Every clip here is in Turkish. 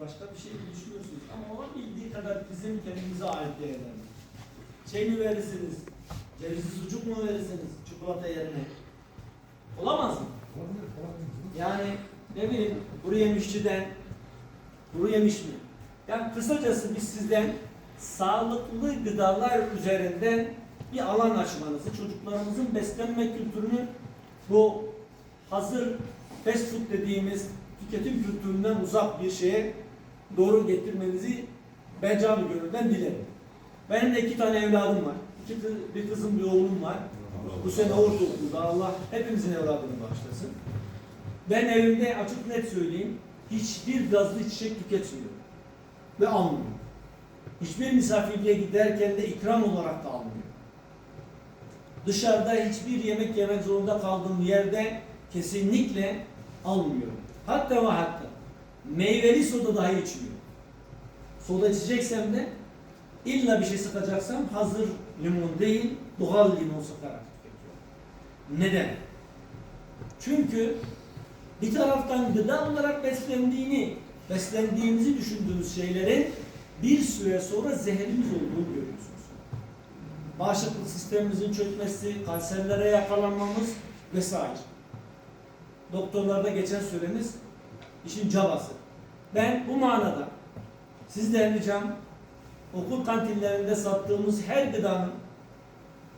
başka bir şey düşünüyorsunuz? Ama olabildiği kadar bizim kendimize ait değerler. Şey mi verirsiniz? Cevizli sucuk mu verirsiniz çikolata yerine? Olamaz mı? Yani ne bileyim kuru yemişçiden kuru yemiş mi? Yani kısacası biz sizden sağlıklı gıdalar üzerinden bir alan açmanızı, çocuklarımızın beslenme kültürünü bu hazır fast food dediğimiz tüketim kültüründen uzak bir şeye doğru getirmenizi ben canı gönülden dilerim. Benim de iki tane evladım var. İki kız, bir kızım bir oğlum var. Bu sene ortaokulda Allah hepimizin evladını bağışlasın. Ben evimde açık net söyleyeyim hiçbir gazlı içecek tüketmiyorum. Ve almıyorum. Hiçbir misafirliğe giderken de ikram olarak da almıyorum. Dışarıda hiçbir yemek yemek zorunda kaldığım yerde kesinlikle almıyorum. Hatta ve hatta meyveli soda dahi içmiyorum. Soda içeceksem de illa bir şey sıkacaksam hazır limon değil doğal limon sıkarak tüketiyorum. Neden? Çünkü bir taraftan gıda olarak beslendiğini, beslendiğimizi düşündüğümüz şeylerin bir süre sonra zehrimiz olduğunu görüyorsunuz. Bağışıklık sistemimizin çökmesi, kanserlere yakalanmamız vesaire. Doktorlarda geçen süremiz işin cabası. Ben bu manada sizden ricam okul kantinlerinde sattığımız her gıdanın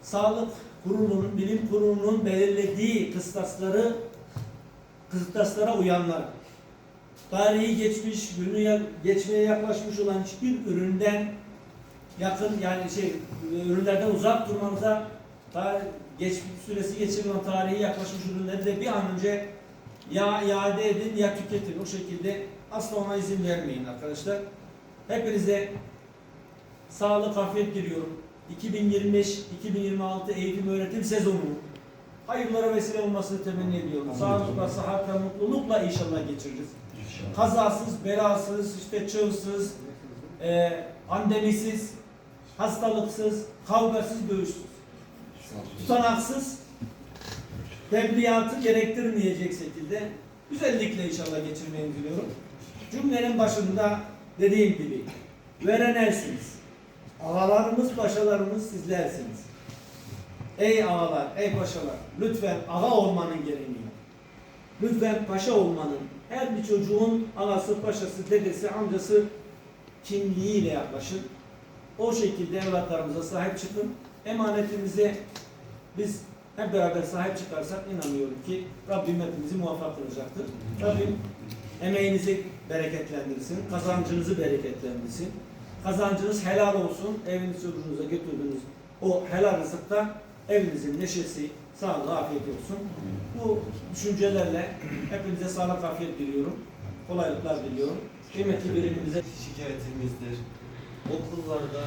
sağlık kurulunun, bilim kurulunun belirlediği kıstasları kıstaslara uyanlar. Tarihi geçmiş, günü geçmeye yaklaşmış olan hiçbir üründen yakın yani şey ürünlerden uzak durmanıza tarih, geç, süresi geçirilen tarihi yaklaşmış ürünleri de bir an önce ya iade edin ya tüketin. O şekilde asla ona izin vermeyin arkadaşlar. Hepinize sağlık, afiyet diliyorum. 2025-2026 eğitim öğretim sezonu hayırlara vesile olmasını temenni ediyorum. Sağlıkla, sıhhatle, mutlulukla inşallah geçiririz. Kazasız, belasız, işte çığsız, e, pandemisiz, hastalıksız, kavgasız, dövüşsüz. Tutanaksız, tebliğatı gerektirmeyecek şekilde güzellikle inşallah geçirmeyi diliyorum. Cümlenin başında dediğim gibi veren elsiniz. Ağalarımız, paşalarımız sizlersiniz. Ey ağalar, ey paşalar, lütfen ağa olmanın gereğini. Lütfen paşa olmanın, her bir çocuğun ağası, paşası, dedesi, amcası kimliğiyle yaklaşın. O şekilde evlatlarımıza sahip çıkın. Emanetimize biz hep beraber sahip çıkarsak inanıyorum ki Rabbim hepimizi muvaffak kılacaktır. Rabbim emeğinizi bereketlendirsin, kazancınızı bereketlendirsin. Kazancınız helal olsun, eviniz çocuğunuza götürdüğünüz o helal rızıkta evinizin neşesi, sağlığı, afiyet olsun. Bu düşüncelerle hepinize sağlık, afiyet diliyorum. Kolaylıklar diliyorum. Kıymetli birimimize şikayetimizdir. Okullarda,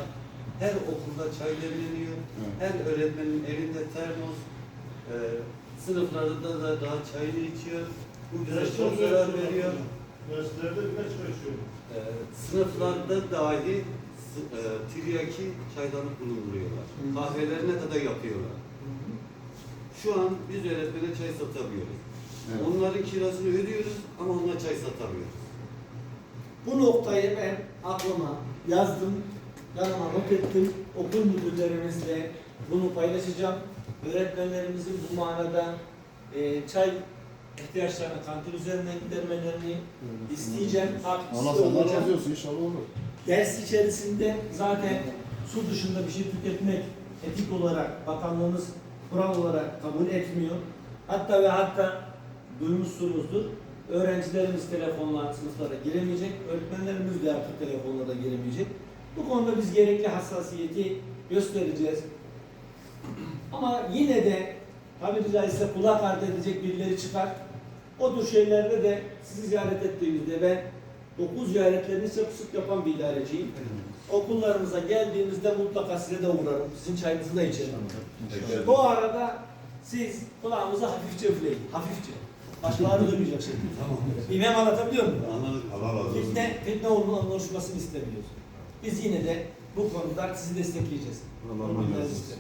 her okulda çay demleniyor. Her öğretmenin elinde termos. Ee, sınıflarda da daha çayını içiyor. Bu bize çok zarar veriyor. Derslerde birkaç kaçıyorum. Ee, sınıflarda dahi e, tiryaki çaydanlık bulunduruyorlar. Hı. Kahvelerine kadar yapıyorlar. Şu an biz öğretmene çay satamıyoruz. Onların kirasını ödüyoruz ama onlara çay satamıyoruz. Bu noktayı ben aklıma yazdım, yanıma not ettim. Okul müdürlerimizle bunu paylaşacağım. Öğretmenlerimizin bu manada e, çay ihtiyaçlarını kantin üzerinden gidermelerini isteyeceğim. Allah Takipçisi senden olacağım. razı olsun inşallah olur. Ders içerisinde zaten su dışında bir şey tüketmek etik olarak bakanlığımız kural olarak kabul etmiyor. Hatta ve hatta duymuşsunuzdur. Öğrencilerimiz telefonla sınıflara giremeyecek, öğretmenlerimiz de artık telefonlara giremeyecek. Bu konuda biz gerekli hassasiyeti göstereceğiz. Ama yine de tabiri caizse kulak ardı edecek birileri çıkar. O tür şeylerde de sizi ziyaret ettiğimizde ben okul ziyaretlerini çok sık yapan bir idareciyim. Okullarımıza geldiğinizde mutlaka size de uğrarım. Sizin çayınızı da içerim. Bu arada siz kulağımıza hafifçe üfleyin. Hafifçe. Başkaları duymayacak şekilde. Tamam. Bilmem anlatabiliyor muyum? Anladık. Allah razı olsun. Fitne, fitne olma- oluşmasını istemiyoruz. Biz yine de bu konuda sizi destekleyeceğiz. Allah razı olsun.